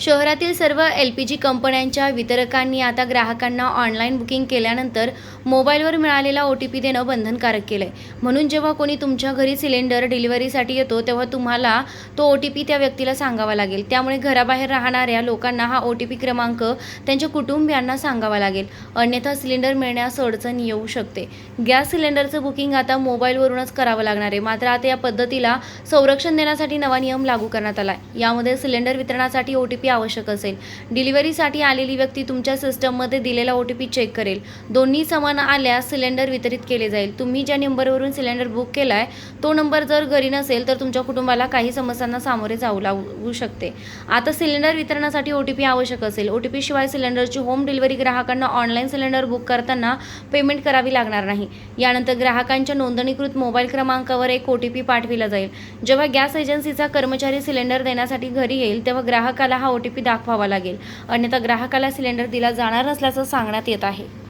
शहरातील सर्व L P G कंपन्यांच्या वितरकांनी आता ग्राहकांना ऑनलाईन बुकिंग केल्यानंतर मोबाईलवर मिळालेला ओ टी पी देणं बंधनकारक केलं आहे म्हणून जेव्हा कोणी तुमच्या घरी सिलेंडर डिलिव्हरीसाठी येतो तेव्हा तुम्हाला तो ओ टी पी त्या व्यक्तीला सांगावा लागेल. त्यामुळे घराबाहेर राहणाऱ्या लोकांना हा ओ टी पी क्रमांक त्यांच्या कुटुंबियांना सांगावा लागेल. अन्यथा सिलेंडर मिळण्यास अडचण येऊ शकते. गॅस सिलेंडरचं बुकिंग आता मोबाईलवरूनच करावं लागणार आहे. मात्र आता या पद्धतीला संरक्षण देण्यासाठी नवा नियम लागू करण्यात आला आहे यामध्ये सिलेंडर वितरणासाठी ओ टी पी आवश्यक असेल. डिलिव्हरीसाठी आलेली व्यक्ती तुमच्या सिस्टममध्ये दिलेला ओ टी पी चेक करेल. दोन्ही समान आल्यास सिलेंडर वितरित केले जाईल. तुम्ही ज्या नंबरवरून सिलेंडर बुक केला आहे तो नंबर जर घरी नसेल तर तुमच्या कुटुंबाला काही समस्यांना सामोरे जाऊ लागू शकते. आता सिलेंडर वितरणासाठी ओ टी पी आवश्यक असेल. ओ टी पी शिवाय सिलेंडरची होम डिलिव्हरी ग्राहकांना ऑनलाईन सिलेंडर बुक करताना पेमेंट करावी लागणार नाही. यानंतर ग्राहकांच्या नोंदणीकृत मोबाईल क्रमांकावर एक ओ टी पी पाठविला जाईल. जेव्हा गॅस एजन्सीचा कर्मचारी सिलेंडर देण्यासाठी घरी येईल तेव्हा ग्राहकाला हा ओ टी पी दाखवावा लागेल. अन्यथा ग्राहकाला सिलेंडर दिला जाणार नसल्याचं सांगण्यात येत आहे.